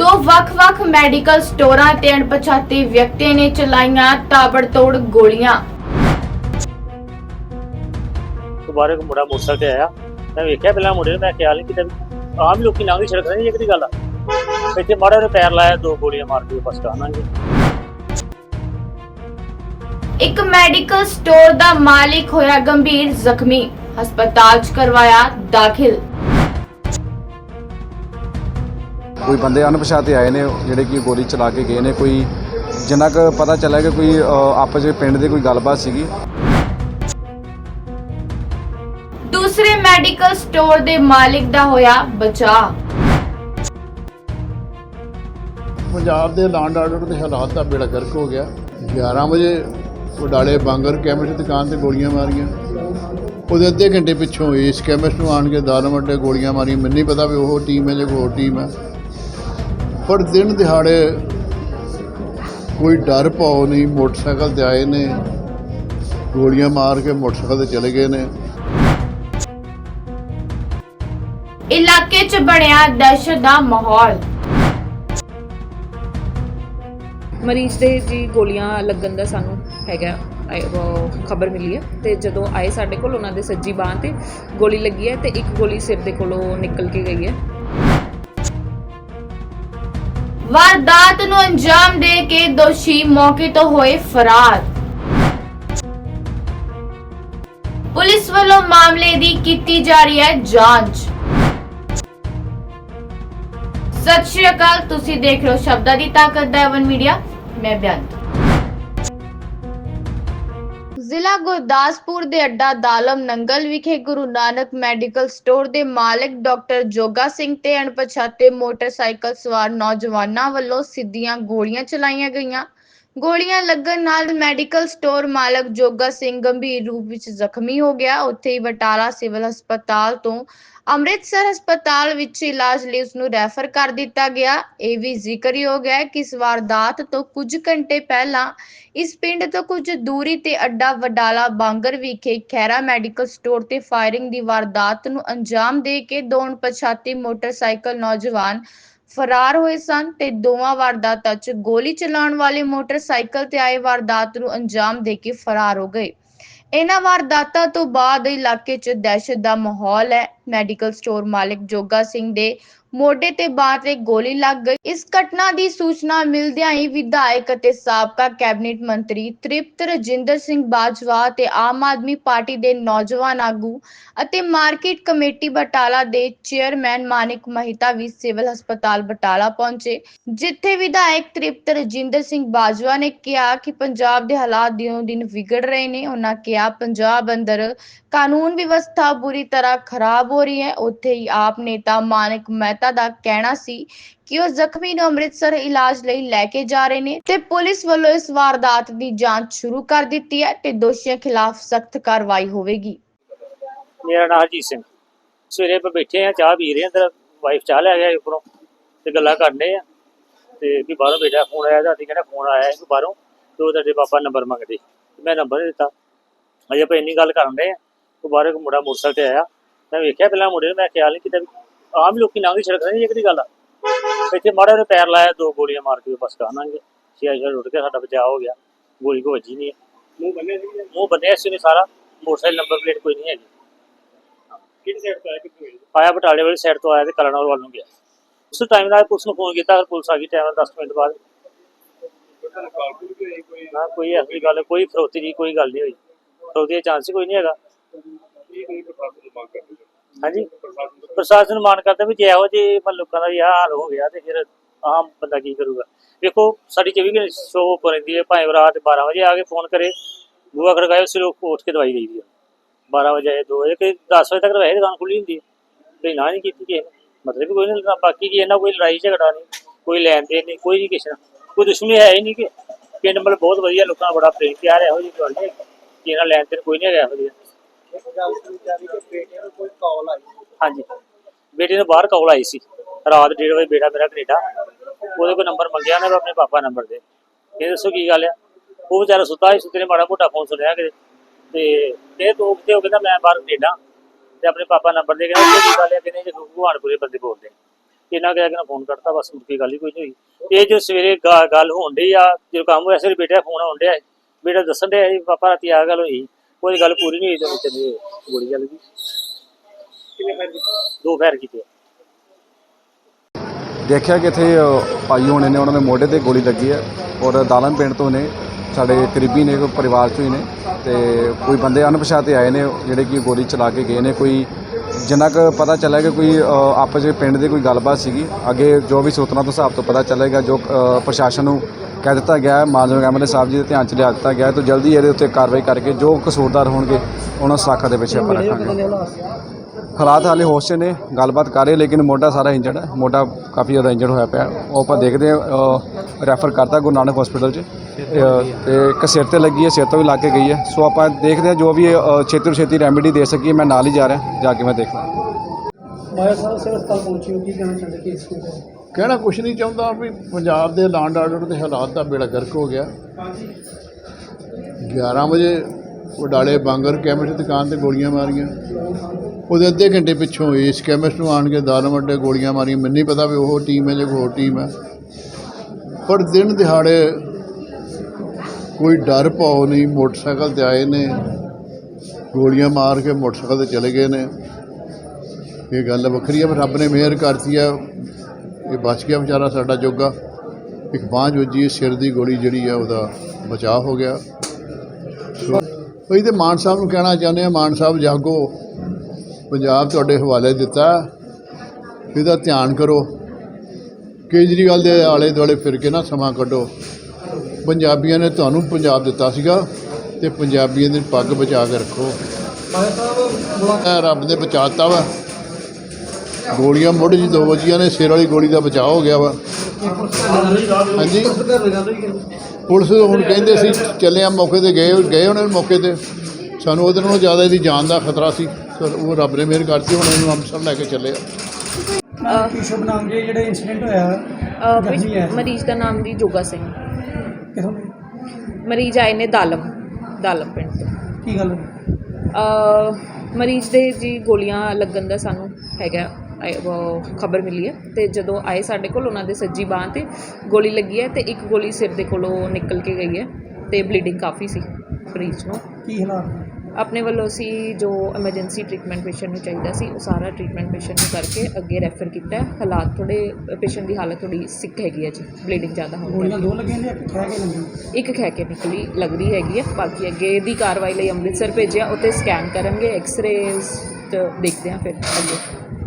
ਦੋ ਵੱਖ-ਵੱਖ ਮੈਡੀਕਲ ਸਟੋਰਾਂ ਤੇ ਅਣਪਛਾਤੇ ਵਿਅਕਤੀ ਨੇ ਚਲਾਈਆਂ ਤਾਬੜਤੋੜ ਗੋਲੀਆਂ। ਦੁਬਾਰੇ ਇੱਕ ਮੁੰਡਾ ਮੋਟਰਸਾਈਕਲ ਤੇ ਆਇਆ। ਮੈਂ ਵੇਖਿਆ ਪਹਿਲਾਂ ਮੁੰਡੇ ਨੂੰ ਮੈਂ ਖਿਆਲ ਨਹੀਂ ਕੀਤਾ ਵੀ ਆਮ ਲੋਕੀ ਲੰਘਦੀ ਸੜਕ ਨਹੀਂ ਇਹ ਕਿਹੜੀ ਗੱਲ ਆ? ਇੱਥੇ ਮਾੜਾ ਜਿਹਾ ਪੈਰ ਲਾਇਆ ਦੋ ਗੋਲੀਆਂ ਮਾਰ ਕੇ ਬਸ ਕਹਾਂਗੇ ਇੱਕ ਮੈਡੀਕਲ ਸਟੋਰ ਦਾ ਮਾਲਿਕ ਹੋਇਆ ਗੰਭੀਰ ਜ਼ਖਮੀ। ਹਸਪਤਾਲ 'ਚ ਕਰਵਾਇਆ ਦਾਖਲ। ਕੋਈ ਬੰਦੇ ਅਣਪਛਾਤੇ ਆਏ ਨੇ ਜਿਹੜੇ ਕਿ ਗੋਲੀ ਚਲਾ ਕੇ ਗਏ ਨੇ ਕੋਈ ਜਿੰਨਾ ਕੁ ਪਤਾ ਚੱਲਿਆ ਕਿ ਕੋਈ ਆਪਸ ਵਿੱਚ ਪਿੰਡ ਦੇ ਕੋਈ ਗੱਲਬਾਤ ਸੀਗੀ? ਦੂਸਰੇ ਮੈਡੀਕਲ ਸਟੋਰ ਦੇ ਮਾਲਿਕ ਦਾ ਹੋਇਆ ਬਚਾਅ। ਪੰਜਾਬ ਦੇ ਲਾਂਡ ਆਰਡਰ ਦੇ ਹਾਲਾਤ ਦਾ ਬੇੜਾ ਗਰਕ ਹੋ ਗਿਆ। 11 ਵਜੇ ਉਡਾਲੇ ਬਾਂਗਰ ਕੈਮਿਸਟ ਦੁਕਾਨ ਤੇ ਗੋਲੀਆਂ ਮਾਰੀਆਂ। ਉਹਦੇ ਅੱਧੇ ਘੰਟੇ ਪਿੱਛੋਂ ਇਸ ਕੈਮਿਸਟ ਨੂੰ ਆਣ ਕੇ ਦਾਰਨ ਵੱਡੇ ਗੋਲੀਆਂ ਮਾਰੀਆਂ। ਮੈਨੂੰ ਨਹੀਂ ਪਤਾ ਵੀ ਉਹ ਟੀਮ ਹੈ ਜਾਂ ਕੋਈ ਹੋਰ ਟੀਮ ਹੈ। ਪਰ ਦਿਨ ਦਿਹਾੜੇ ਕੋਈ ਡਰ ਪਾਉ ਨਹੀਂ ਮੋਟਰਸਾਈਕਲ ਤੇ ਆਏ ਨੇ ਗੋਲੀਆਂ ਮਾਰ ਕੇ ਮੋਟਰਸਾਈਕਲ ਤੇ ਚਲੇ ਗਏ ਨੇ। ਇਲਾਕੇ 'ਚ ਬਣਿਆ ਦਹਿਸ਼ਤ ਦਾ ਮਾਹੌਲ। ਮਰੀਜ਼ ਦੇ ਜੀ ਗੋਲੀਆਂ ਲੱਗਣ ਦਾ ਸਾਨੂੰ ਹੈਗਾ ਖਬਰ ਮਿਲੀ ਹੈ ਤੇ ਜਦੋਂ ਆਏ ਸਾਡੇ ਕੋਲ ਉਹਨਾਂ ਦੇ ਸੱਜੀ ਬਾਹ ਤੇ ਗੋਲੀ ਲੱਗੀ ਹੈ ਤੇ ਇੱਕ ਗੋਲੀ ਸਿਰ ਦੇ ਕੋਲੋਂ ਨਿਕਲ ਕੇ ਗਈ ਹੈ। ਵਾਰਦਾਤ ਨੂੰ ਅੰਜਾਮ ਦੇ ਕੇ ਦੋਸ਼ੀ ਮੌਕੇ ਤੋਂ ਹੋਏ ਫਰਾਰ। ਪੁਲਿਸ ਵੱਲੋਂ ਮਾਮਲੇ ਦੀ ਕੀਤੀ ਜਾ ਰਹੀ ਹੈ ਜਾਂਚ। ਸਤਿ ਸ਼੍ਰੀ ਅਕਾਲ, ਤੁਸੀਂ ਦੇਖ ਰਹੇ ਹੋ ਸ਼ਬਦਾਂ ਦੀ ਤਾਕਤ ਦਾ ਐਵਨ ਮੀਡੀਆ। ਮੈਂ ਬਿਆੰਤ। ਜ਼ਿਲ੍ਹਾ ਗੁਰਦਾਸਪੁਰ ਦੇ ਅੱਡਾ ਦਾਲਮ ਨੰਗਲ ਵਿਖੇ ਗੁਰੂ ਨਾਨਕ ਮੈਡੀਕਲ ਸਟੋਰ ਦੇ ਮਾਲਕ ਡਾਕਟਰ ਜੋਗਾ ਸਿੰਘ ਤੇ ਅਣਪਛਾਤੇ ਮੋਟਰਸਾਈਕਲ ਸਵਾਰ ਨੌਜਵਾਨਾਂ ਵੱਲੋਂ ਸਿੱਧੀਆਂ ਗੋਲੀਆਂ ਚਲਾਈਆਂ ਗਈਆਂ। ਗੋਲੀਆਂ ਲੱਗਣ ਨਾਲ ਮੈਡੀਕਲ ਸਟੋਰ ਮਾਲਕ ਜੋਗਾ ਸਿੰਘ ਗੰਭੀਰ ਰੂਪ ਵਿੱਚ ਜ਼ਖਮੀ ਹੋ ਗਿਆ। ਉੱਥੇ ਹੀ ਬਟਾਲਾ ਸਿਵਲ ਹਸਪਤਾਲ ਤੋਂ ਅੰਮ੍ਰਿਤਸਰ ਹਸਪਤਾਲ ਵਿੱਚ ਇਲਾਜ ਲਈ ਉਸ ਨੂੰ ਰੈਫਰ ਕਰ ਦਿੱਤਾ ਗਿਆ। ਇਹ ਵੀ ਜ਼ਿਕਰਯੋਗ ਹੈ ਕਿ ਇਸ ਵਾਰਦਾਤ ਤੋਂ ਕੁਝ ਘੰਟੇ ਪਹਿਲਾਂ ਇਸ ਪਿੰਡ ਤੋਂ ਕੁਝ ਦੂਰੀ ਤੇ ਅੱਡਾ ਵਡਾਲਾ ਬਾਂਗਰ ਵਿਖੇ ਖੈਰਾ ਮੈਡੀਕਲ ਸਟੋਰ ਤੇ ਫਾਇਰਿੰਗ ਦੀ ਵਾਰਦਾਤ ਨੂੰ ਅੰਜਾਮ ਦੇ ਕੇ ਦੋ ਅਣਪਛਾਤੇ ਮੋਟਰਸਾਈਕਲ ਨੌਜਵਾਨ ਫਰਾਰ ਹੋਏ ਸਨ ਤੇ ਦੋਵਾਂ ਵਾਰਦਾਤਾਂ 'ਚ ਗੋਲੀ ਚਲਾਉਣ ਵਾਲੇ ਮੋਟਰਸਾਈਕਲ ਤੇ ਆਏ ਵਾਰਦਾਤ ਨੂੰ ਅੰਜਾਮ ਦੇ ਕੇ ਫਰਾਰ ਹੋ ਗਏ। ਇਹਨਾਂ ਵਾਰਦਾਤਾਂ ਤੋਂ ਬਾਅਦ ਇਲਾਕੇ 'ਚ ਦਹਿਸ਼ਤ ਦਾ ਮਾਹੌਲ ਹੈ। ਮੈਡੀਕਲ ਸਟੋਰ ਮਾਲਕ ਜੋਗਾ ਸਿੰਘ ਦੇ ਮੋਢੇ ਤੇ ਬਾਹਰ ਤੇ ਗੋਲੀ ਲੱਗ ਗਈ। ਇਸ ਘਟਨਾ ਦੀ ਸੂਚਨਾ ਮਿਲਦਿਆਂ ਹੀ ਵਿਧਾਇਕ ਅਤੇ ਸਾਬਕਾ ਕੈਬਨਿਟ ਮੰਤਰੀ ਤ੍ਰਿਪਤ ਰਜਿੰਦਰ ਸਿੰਘ ਬਾਜਵਾ ਤੇ ਆਮ ਆਦਮੀ ਪਾਰਟੀ ਦੇ ਨੌਜਵਾਨ ਆਗੂ ਅਤੇ ਮਾਰਕੀਟ ਕਮੇਟੀ ਬਟਾਲਾ ਦੇ ਚੇਅਰਮੈਨ ਮਾਨਿਕ ਮਹਿਤਾ ਵੀ ਸਿਵਲ ਹਸਪਤਾਲ ਬਟਾਲਾ ਪਹੁੰਚੇ, ਜਿੱਥੇ ਵਿਧਾਇਕ ਤ੍ਰਿਪਤ ਰਜਿੰਦਰ ਸਿੰਘ ਬਾਜਵਾ ਨੇ ਕਿਹਾ ਕਿ ਪੰਜਾਬ ਦੇ ਹਾਲਾਤ ਦਿਨੋਂ ਦਿਨ ਵਿਗੜ ਰਹੇ ਨੇ। ਉਹਨਾਂ ਕਿਹਾ, ਪੰਜਾਬ ਅੰਦਰ ਕਾਨੂੰਨ ਵਿਵਸਥਾ ਬੁਰੀ ਤਰ੍ਹਾਂ ਖਰਾਬ ਹੋ ਰਹੀ ਹੈ। ਉੱਥੇ ਹੀ ਆਪ ਨੇਤਾ ਮਾਨਿਕ ਮਹਿਤਾ ਦਾ ਕਹਿਣਾ ਸੀ ਕਿ ਉਹ ਜ਼ਖਮੀ ਨੂੰ ਅੰਮ੍ਰਿਤਸਰ ਇਲਾਜ ਲਈ ਲੈ ਕੇ ਜਾ ਰਹੇ ਨੇ ਤੇ ਪੁਲਿਸ ਵੱਲੋਂ ਇਸ ਵਾਰਦਾਤ ਦੀ ਜਾਂਚ ਸ਼ੁਰੂ ਕਰ ਦਿੱਤੀ ਹੈ ਤੇ ਦੋਸ਼ੀਆਂ ਖਿਲਾਫ ਸਖਤ ਕਾਰਵਾਈ ਹੋਵੇਗੀ। ਮੇਰਾ ਨਾਮ ਹਰਜੀਤ ਸਿੰਘ। ਸਵੇਰੇ ਆਪਾਂ ਬੈਠੇ ਆ ਚਾਹ ਪੀ ਰਹੇ ਆ ਅੰਦਰ ਵਾਈਫ ਚਾਹ ਲੈ ਗਿਆ ਉੱਪਰੋਂ ਤੇ ਗੱਲਾਂ ਕਰਨੇ ਆ ਤੇ ਵੀ ਬਾਹਰੋਂ ਬੇਟਾ ਫੋਨ ਆਇਆ ਤਾਂ ਅਸੀਂ ਕਹਿੰਦਾ ਫੋਨ ਆਇਆ ਕਿ ਬਾਹਰੋਂ, ਤੇ ਉਹ ਤੁਹਾਡੇ ਪਾਪਾ ਨੰਬਰ ਮੰਗਦੇ ਮੈਂ ਨੰਬਰ ਦਿੱਤਾ। ਅਜੇ ਆਪਾਂ ਇੰਨੀ ਗੱਲ ਕਰਨ ਦੇ ਆ ਉਹ ਬਾਹਰੋਂ ਇੱਕ ਮੁੰਡਾ ਮੋਟਰਸਾਈਕਲ ਤੇ ਆਇਆ। ਮੈਂ ਵੇਖਿਆ ਪਹਿਲਾਂ ਮੁੰਡੇ ਨੂੰ, ਮੈਂ ਖਿਆਲ ਨਹੀਂ ਕੀਤਾ ਆਮ ਲੋਕੀ ਲੰਘਦੀ ਸੜਕ ਨਹੀਂ ਇਹ ਕਿਹੜੀ ਗੱਲ ਆ। ਇੱਥੇ ਮਾੜਾ ਜਿਹਾ ਪੈਰ ਲਾਇਆ ਦੋ ਗੋਲੀਆਂ ਮਾਰ ਕੇ ਬਸ ਕਹਾਂਗੇ ਛੇ ਛੇ ਉੱਡ ਕੇ ਸਾਡਾ ਬਚਾਅ ਹੋ ਗਿਆ। ਗੋਲੀ ਕੋ ਵੱਜੀ ਨਹੀਂ ਮੂੰਹ ਬੰਨਿਆ ਸੀ ਮੂੰਹ ਬੰਨਿਆ ਸੀ ਨੇ ਸਾਰਾ। ਮੋਟਰਸਾਈਕਲ ਨੰਬਰ ਪਲੇਟ ਕੋਈ ਨਹੀਂ ਹੈਗੀ। ਕਿਹੜੀ ਸਾਈਡ ਤੋਂ ਆਇਆ ਕਿੱਥੋਂ ਆਇਆ? ਬਟਾਲੇ ਵਾਲੀ ਸਾਈਡ ਤੋਂ ਆਇਆ ਤੇ ਕਲਨੌਰ ਵੱਲ ਨੂੰ ਗਿਆ। ਉਸ ਟਾਈਮ ਨਾਲ ਪੁਲਿਸ ਨੂੰ ਫੋਨ ਕੀਤਾ ਫਿਰ ਪੁਲਿਸ ਆ ਗਈ ਟਾਈਮ 10 ਮਿੰਟ ਬਾਅਦ। ਨਾ ਕੋਈ ਐਸੀ ਗੱਲ ਕੋਈ ਫਰੋਤੀ ਦੀ ਕੋਈ ਗੱਲ ਨਹੀਂ ਹੋਈ। ਫਰੋਤੀ ਦਾ ਚਾਂਸ ਹੀ ਕੋਈ ਨਹੀਂ ਹੈਗਾ। ਹਾਂਜੀ। ਪ੍ਰਸ਼ਾਸਨ ਮਾਨ ਕਰਦਾ ਵੀ ਜੇ ਇਹੋ ਜਿਹੇ ਲੋਕਾਂ ਦਾ ਵੀ ਆਹ ਹਾਲ ਹੋ ਗਿਆ ਤੇ ਫਿਰ ਆਮ ਬੰਦਾ ਕੀ ਕਰੂਗਾ। ਵੇਖੋ, ਸਾਡੀ 24 ਘੰਟੇ ਸ਼ੋ ਰਹਿੰਦੀ ਹੈ, ਭਾਵੇਂ ਰਾਤ 12 ਵਜੇ ਆ ਕੇ ਫੋਨ ਕਰੇ ਬੂਆ ਖੜਕਾਏ, ਉਸੇ ਉੱਠ ਕੇ ਦਵਾਈ ਦੇਈਦੀ ਹੈ 12 ਵਜੇ ਆਏ 2 ਵਜੇ ਕਿ 10 ਵਜੇ ਤੱਕ ਵੈਸੇ ਦੁਕਾਨ ਖੁੱਲੀ ਹੁੰਦੀ ਹੈ। ਤੇ ਨਾ ਨਹੀਂ ਕੀਤੀ ਕਿ ਮਤਲਬ ਕੋਈ ਨਹੀਂ ਬਾਕੀ ਕੀ ਇਹਨਾਂ ਕੋਈ ਲੜਾਈ ਝਗੜਾ ਨਹੀਂ, ਕੋਈ ਲੈਣ ਦੇਣ ਨਹੀਂ, ਕੋਈ ਨਹੀਂ ਕਿਸੇ ਨਾਲ। ਕੋਈ ਦੁਸ਼ਮਣੀ ਹੈ ਹੀ ਨਹੀਂ ਕਿ ਪਿੰਡ ਮਤਲਬ ਬਹੁਤ ਵਧੀਆ, ਲੋਕਾਂ ਦਾ ਬੜਾ ਪ੍ਰੇਮ, ਪਿਆਰ ਹੈ ਇਹੋ ਜਿਹੀ ਗੱਲ ਨਹੀਂ ਕਿ ਇਹਨਾਂ ਲੈਣ ਦੇਣ ਕੋਈ ਨਹੀਂ ਹੈਗਾ ਇਹੋ ਜਿਹਾ। ਹਾਂਜੀ। ਬੇਟੇ ਨੂੰ ਬਾਹਰ ਕਾਲ ਆਈ ਸੀ। ਰਾਤ 1:30 ਵਜੇ ਬੇਟਾ ਮੇਰਾ ਕੈਨੇਡਾ। ਉਹਦੇ ਕੋਲ ਨੰਬਰ ਮੰਗਿਆ, ਉਹਨੇ ਆਪਣੇ ਪਾਪਾ ਨੰਬਰ ਦੇ। ਇਹ ਦੱਸੋ ਕੀ ਗੱਲ ਆ? ਉਹ ਵਿਚਾਰਾ ਸੁੱਤਾ ਸੀ, ਸੁੱਤੇ ਨੇ ਮਾੜਾ ਮੋਟਾ ਫੋਨ ਸੁਣਿਆ ਕਿਤੇ। ਤੇ ਇਹ ਤੋਂ ਕਿਤੇ, ਉਹ ਕਹਿੰਦਾ ਮੈਂ ਬਾਹਰ ਕੈਨੇਡਾ। ਤੇ ਆਪਣੇ ਪਾਪਾ ਨੰਬਰ ਦੇ ਕਹਿੰਦਾ, ਕੀ ਗੱਲ ਆ? ਕਹਿੰਦੇ, ਜੇ ਭਗਵਾਨਪੁਰੇ ਬੰਦੇ ਬੋਲਦੇ ਇਹਨਾਂ ਕਹਿ ਕੇ ਨਾ ਫੋਨ ਕਰਤਾ ਬਸ ਮੁੜ ਕੇ ਗੱਲ ਹੀ ਕੋਈ ਨਹੀਂ ਹੋਈ। ਇਹ ਜੋ ਸਵੇਰੇ ਗੱਲ ਹੋਣ ਡਈ ਆ, ਜਦੋਂ ਕੰਮ ਹੋਇਆ ਸਿਰ ਬੇਟਾ ਫੋਨ ਆਉਣ ਡਿਆ। ਬੇਟਾ ਦੱਸਣ ਡਿਆ ਸੀ, ਪਾਪਾ, ਰਾਤੀ ਆ ਗੱਲ ਹੋਈ। ਕੋਈ ਗੱਲ ਪੂਰੀ ਨਹੀਂ ਹੋਈ ਤੇ ਵਿੱਚ ਦੀ ਗੋਲੀ ਚੱਲ ਗਈ। ਕਿੰਨੇ ਫੈਰ ਕੀਤੇ? ਦੋ ਫੈਰ ਕੀਤੇ। ਦੇਖਿਆ ਕਿ ਇੱਥੇ ਭਾਈ ਹੋਣੇ ਨੇ ਉਹਨਾਂ ਦੇ ਮੋਢੇ ਤੇ ਗੋਲੀ ਲੱਗੀ ਹੈ ਔਰ ਦਾਲਮ ਪਿੰਡ ਤੋਂ ਨੇ ਸਾਡੇ ਕਰੀਬੀ ਨੇ ਕੋਈ ਪਰਿਵਾਰ ਚੋਂ ਹੀ ਨੇ ਤੇ ਕੋਈ ਬੰਦੇ ਅਣਪਛਾਤੇ ਆਏ ਨੇ ਜਿਹੜੇ ਕਿ ਗੋਲੀ ਚਲਾ ਕੇ ਗਏ ਨੇ। ਕੋਈ ਜਿੰਨਾ ਕੁ ਪਤਾ ਚੱਲਿਆ ਕਿ ਕੋਈ ਆਪਸ ਵਿੱਚ ਪਿੰਡ ਦੇ ਕੋਈ ਗੱਲਬਾਤ ਸੀਗੀ ਅੱਗੇ ਜੋ ਵੀ ਸੂਤਰਾਂ ਤੋਂ ਹਿਸਾਬ ਤੋਂ ਪਤਾ ਚੱਲੇਗਾ ਜੋ ਪ੍ਰਸ਼ਾਸਨ ਨੂੰ ਕਹਿ ਦਿੱਤਾ ਗਿਆ ਹੈ ਮਾਨਯੋਗ ਐਮਐਲਏ ਸਾਹਿਬ ਜੀ ਦੇ ਧਿਆਨ ਚ ਲਿਆ ਦਿੱਤਾ ਗਿਆ ਹੈ ਤਾਂ ਜਲਦੀ ਇਹਦੇ ਉੱਤੇ ਕਾਰਵਾਈ ਕਰਕੇ ਜੋ ਕਸੂਰਦਾਰ ਹੋਣਗੇ ਉਹਨਾਂ ਸਾਖਾ ਦੇ ਪਿੱਛੇ ਆਪਾਂ ਰੱਖਾਂਗੇ। ਹਾਲਾਤ ਹਾਲੇ ਹੋਸ਼ 'ਚ ਨੇ ਗੱਲਬਾਤ ਕਰ ਰਹੇ ਲੇਕਿਨ ਮੋਢਾ ਸਾਰਾ ਇੰਜਰਡ ਹੈ ਮੋਢਾ ਕਾਫੀ ਜ਼ਿਆਦਾ ਇੰਜਰਡ ਹੋਇਆ ਪਿਆ। ਉਹ ਆਪਾਂ ਦੇਖਦੇ ਹਾਂ ਰੈਫਰ ਕਰਤਾ ਗੁਰੂ ਨਾਨਕ ਹਸਪੀਟਲ 'ਚ ਅ, ਤੇ ਇੱਕ ਸਿਰ ਤੇ ਲੱਗੀ ਹੈ ਸਿਰ ਤੋਂ ਵੀ ਲਾ ਕੇ ਗਈ ਹੈ। ਸੋ ਆਪਾਂ ਦੇਖਦੇ ਹਾਂ ਜੋ ਵੀ ਛੇਤੀ ਤੋਂ ਛੇਤੀ ਰੈਮੇਡੀ ਦੇ ਸਕੀਏ ਮੈਂ ਨਾਲ ਹੀ ਜਾ ਰਿਹਾ ਜਾ ਕੇ ਮੈਂ ਦੇਖਦਾ ਮਾਇਆ ਸਾਹਿਬ ਸਿਰ ਹਸਪਤਾਲ ਪਹੁੰਚੇ ਹੋ ਕੀ ਕਹਿਣਾ ਚਾਹੁੰਦੇ ਕਿ ਇਸ ਕਹਿਣਾ ਕੁਛ ਨਹੀਂ ਚਾਹੁੰਦਾ ਵੀ ਪੰਜਾਬ ਦੇ ਲਾਂਡ ਆਰਡਰ ਦੇ ਹਾਲਾਤ ਦਾ ਬੇੜਾ ਗਰਕ ਹੋ ਗਿਆ। 11 ਵਜੇ ਉਡਾਲੇ ਬਾਂਗਰ ਕੈਮਿਸਟ ਦੁਕਾਨ ਤੇ ਗੋਲੀਆਂ ਮਾਰੀਆਂ। ਉਹਦੇ ਅੱਧੇ ਘੰਟੇ ਪਿੱਛੋਂ ਇਸ ਕੈਮਿਸਟ ਨੂੰ ਆਣ ਕੇ ਦਾਰਨ ਵੱਡੇ ਗੋਲੀਆਂ ਮਾਰੀਆਂ। ਮੈਨੂੰ ਨਹੀਂ ਪਤਾ ਵੀ ਉਹ ਟੀਮ ਹੈ ਜਾਂ ਕੋਈ ਹੋਰ ਟੀਮ ਹੈ। ਪਰ ਦਿਨ ਦਿਹਾੜੇ ਕੋਈ ਡਰ ਪਾਉ ਨਹੀਂ। ਮੋਟਰਸਾਈਕਲ ਤੇ ਆਏ ਨੇ। ਗੋਲੀਆਂ ਮਾਰ ਕੇ ਮੋਟਰਸਾਈਕਲ ਤੇ ਚਲੇ ਗਏ ਨੇ। ਇਹ ਗੱਲ ਵੱਖਰੀ ਹੈ, ਪਰ ਰੱਬ ਨੇ ਮਿਹਰ ਕਰਤੀ ਹੈ। ਇਹ ਬਚ ਗਿਆ ਵਿਚਾਰਾ ਸਾਡਾ ਜੋਗਾ। ਇੱਕ ਬਾਂਝ ਵੱਜੀ ਸਿਰ ਦੀ ਗੋਲੀ ਜਿਹੜੀ ਆ ਉਹਦਾ ਬਚਾਅ ਹੋ ਗਿਆ। ਅਸੀਂ ਤੇ ਮਾਨ ਸਾਹਿਬ ਨੂੰ ਕਹਿਣਾ ਚਾਹੁੰਦੇ ਆ ਮਾਨ ਸਾਹਿਬ ਜਾਗੋ। ਪੰਜਾਬ ਤੁਹਾਡੇ ਹਵਾਲੇ ਦਿੱਤਾ। ਇਹਦਾ ਧਿਆਨ ਕਰੋ। ਕੇਜਰੀਵਾਲ ਦੇ ਆਲੇ ਦੁਆਲੇ ਫਿਰ ਕੇ ਨਾ ਸਮਾਂ ਕੱਢੋ। ਪੰਜਾਬੀਆਂ ਨੇ ਤੁਹਾਨੂੰ ਪੰਜਾਬ ਦਿੱਤਾ ਸੀਗਾ ਤੇ ਪੰਜਾਬੀਆਂ ਦੀ ਪੱਗ ਬਚਾ ਕੇ ਰੱਖੋ। ਰੱਬ ਨੇ ਬਚਾਤਾ ਵਾ। ਗੋਲੀਆਂ ਮੁੱਢ 'ਚ ਦੋ ਵੱਜੀਆਂ ਨੇ ਸਿਰ ਵਾਲੀ ਗੋਲੀ ਦਾ ਬਚਾਅ ਹੋ ਗਿਆ ਵਾ। ਹਾਂਜੀ। ਪੁਲਿਸ ਹੁਣ ਕਹਿੰਦੇ ਸੀ ਚੱਲੇ ਆ ਮੌਕੇ ਤੇ ਗਏ ਗਏ ਉਹਨਾਂ ਨੇ ਮੌਕੇ ਤੇ। ਸਾਨੂੰ ਉਹਦੇ ਨਾਲੋਂ ਜ਼ਿਆਦਾ ਇਹਦੀ ਜਾਨ ਦਾ ਖਤਰਾ ਸੀ। ਪਰ ਉਹ ਰੱਬ ਨੇ ਮਿਹਰ ਕਰਤੀ ਹੁਣ ਇਹਨੂੰ ਅੰਮ੍ਰਿਤਸਰ ਲੈ ਕੇ ਚੱਲੇ ਆ। ਕੀ ਸ਼ੁਭ ਨਾਮ ਜੀ ਜਿਹੜਾ ਇਨਸੀਡੈਂਟ ਹੋਇਆ? ਅ, ਜ਼ਖਮੀ ਹੈ। ਮਰੀਜ਼ ਦਾ ਨਾਮ ਜੀ ਜੋਗਾ ਸਿੰਘ। ਕਿਥੋਂ ਦੀ? ਮਰੀਜ਼ ਆਏ ਨੇ ਦਾਲਮ ਦਾਲਮ ਪਿੰਡ ਤੋਂ। ਕੀ ਗੱਲ ਅ, ਮਰੀਜ਼ ਦੇ ਜੀ ਗੋਲੀਆਂ ਲੱਗਣ ਦਾ ਸਾਨੂੰ ਹੈਗਾ। ਖਬਰ ਮਿਲੀ ਹੈ ਤੇ ਜਦੋਂ ਆਏ ਸਾਡੇ ਕੋਲ ਉਹਨਾਂ ਦੇ ਸੱਜੀ ਬਾਂਹ ਤੇ ਗੋਲੀ ਲੱਗੀ ਹੈ ਤੇ ਇੱਕ ਗੋਲੀ ਸਿਰ ਦੇ ਕੋਲੋਂ ਨਿਕਲ ਕੇ ਗਈ ਹੈ ਤੇ ਬਲੀਡਿੰਗ ਕਾਫੀ ਸੀ ਮਰੀਜ਼ ਨੂੰ। ਕੀ ਹਾਲਾਤ? ਆਪਣੇ ਵੱਲੋਂ ਅਸੀਂ ਜੋ ਐਮਰਜੈਂਸੀ ਟ੍ਰੀਟਮੈਂਟ ਪੇਸ਼ੈਂਟ ਨੂੰ ਚਾਹੀਦਾ ਸੀ ਉਹ ਸਾਰਾ ਟ੍ਰੀਟਮੈਂਟ ਪੇਸ਼ੈਂਟ ਨੂੰ ਕਰਕੇ ਅੱਗੇ ਰੈਫਰ ਕੀਤਾ ਹੈ। ਹਾਲਾਤ ਥੋੜੇ ਪੇਸ਼ੈਂਟ ਦੀ ਹਾਲਤ ਥੋੜੀ ਸਿੱਕ ਹੈਗੀ ਹੈ ਜੀ ਬਲੀਡਿੰਗ ਜ਼ਿਆਦਾ ਗੋਲੀਆਂ ਕਰਕੇ। ਦੋ ਲੱਗੀਆਂ ਨੇ ਇੱਕ ਖਹਿ ਕੇ ਲੱਗੀ ਇੱਕ ਖੈ ਕੇ ਨਿਕਲੀ ਲੱਗਦੀ ਹੈਗੀ ਹੈ। ਬਾਕੀ ਅੱਗੇ ਦੀ ਕਾਰਵਾਈ ਲਈ ਅੰਮ੍ਰਿਤਸਰ ਭੇਜਿਆ ਉੱਥੇ ਸਕੈਨ ਕਰਨਗੇ ਐਕਸ-ਰੇਜ਼ ਤੇ ਦੇਖਦੇ ਹਾਂ ਫਿਰ ਅੱਗੇ।